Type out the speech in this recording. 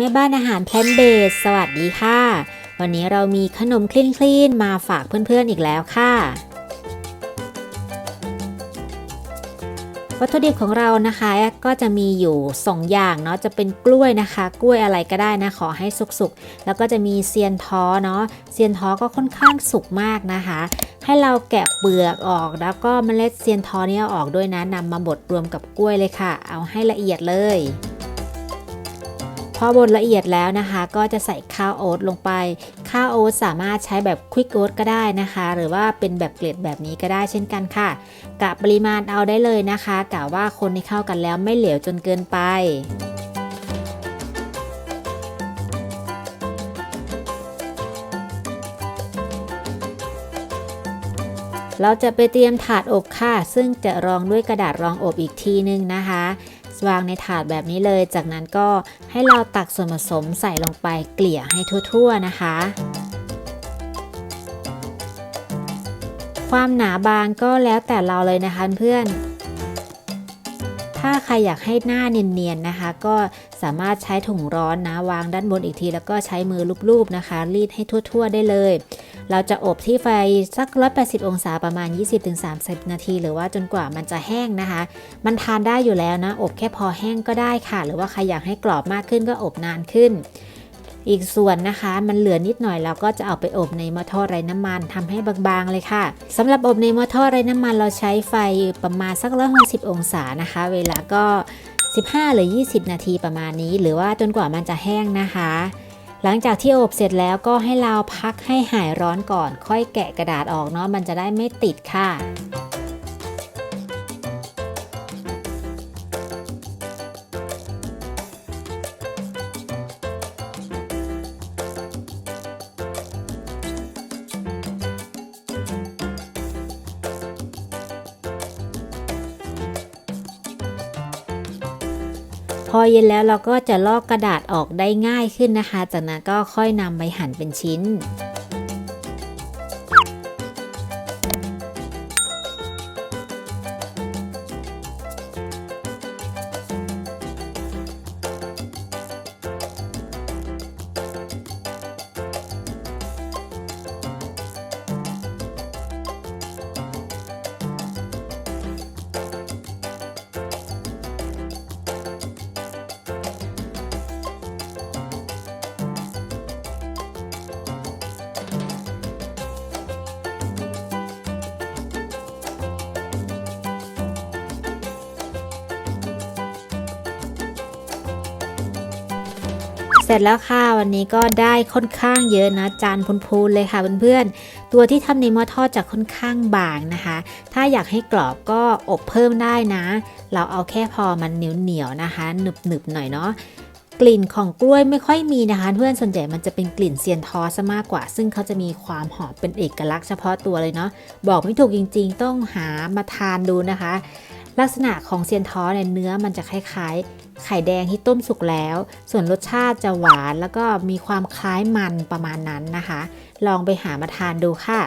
แม่บ้านอาหารแพลนเบสสวัสดีค่ะ วันนี้เรามีขนมคลีนคลีนๆมาฝากเพื่อนๆอีกแล้วค่ะ วัตถุดิบของเรานะคะก็จะมีอยู่ 2 อย่างเนาะจะเป็นกล้วยนะคะ กล้วยอะไรก็ได้นะขอให้สุกๆ แล้วก็จะมีเซียนท้อเนาะเซียนท้อก็ค่อนข้างสุกมากนะคะให้เราแกะเปลือกออกแล้วก็เมล็ดเซียนท้อเนี่ยออกด้วยนะนำมาบดรวมกับกล้วยเลยค่ะ เอาให้ละเอียดเลย พอบดละเอียดแล้วนะคะ ก็จะใส่ข้าวโอ๊ตลงไป ข้าวโอ๊ตสามารถใช้แบบควิกโอ๊ตก็ได้นะคะ หรือว่าเป็นแบบเกล็ดแบบนี้ก็ได้เช่นกันค่ะกะปริมาณเอาได้เลยนะคะกะว่าคนให้เข้ากันแล้วไม่เหลวจนเกินไป เราจะไปเตรียมถาดอบค่ะ ซึ่งจะรองด้วยกระดาษรองอบอีกทีนึงนะคะวางในถาดแบบนี้เลย จากนั้นก็ให้เราตักส่วนผสมใส่ลงไปเกลี่ยให้ทั่ว ๆนะคะ ความหนาบางก็แล้วแต่เราเลยนะคะเพื่อน ถ้าใครอยากให้หน้าเนียนๆนะคะ ก็สามารถใช้ถุงร้อนนะวางด้านบนอีกที แล้วก็ใช้มือลูบๆนะคะ รีดให้ทั่วๆได้เลย เราจะอบที่ไฟสัก 180 องศาประมาณ 20-30 นาที หรือว่าจนกว่ามันจะแห้งนะคะ มันทานได้อยู่แล้วนะ อบแค่พอแห้งก็ได้ค่ะ หรือว่าใครอยากให้กรอบมากขึ้นก็อบนานขึ้น อีกส่วนนะคะมันเหลือนิดหน่อยเราก็จะเอาไปอบในหม้อทอดไร้น้ำมันทำให้บางๆเลยค่ะสำหรับอบในหม้อทอดไร้น้ำมันเราใช้ไฟประมาณสัก160องศานะคะ เวลาก็ 15 หรือ 20 นาทีประมาณนี้ หรือว่าจนกว่ามันจะแห้งนะคะ หลังจากที่อบเสร็จแล้วก็ให้เราพักให้หายร้อนก่อน ค่อยแกะกระดาษออกเนาะมันจะได้ไม่ติดค่ะ พอเย็นแล้วเราก็จะลอกกระดาษออกได้ง่ายขึ้นนะคะ จากนั้นก็ค่อยนำไปหั่นเป็นชิ้น เสร็จแล้วค่ะวันนี้ก็ได้ค่อนข้างเยอะนะจานพูนๆเลยค่ะเพื่อนๆตัวที่ทำในหม้อทอดจะค่อนข้างบางนะคะ ถ้าอยากให้กรอบก็อบเพิ่มได้นะ เราเอาแค่พอมันเหนียวๆนะคะหนึบๆหน่อยเนาะกลิ่นของกล้วยไม่ค่อยมีนะคะ เพื่อนส่วนใหญ่มันจะเป็นกลิ่นเซียนทอซะมากกว่า ซึ่งเขาจะมีความหอมเป็นเอกลักษณ์เฉพาะตัวเลยเนาะบอกไม่ถูกจริงๆ ต้องหามาทานดูนะคะ ลักษณะของเซียนท้อเนี่ยเนื้อมันจะคล้ายๆ ไข่แดงที่ต้มสุกแล้ว ส่วนรสชาติจะหวานแล้วก็มีความคล้ายมันประมาณนั้นนะคะ ลองไปหามาทานดูค่ะ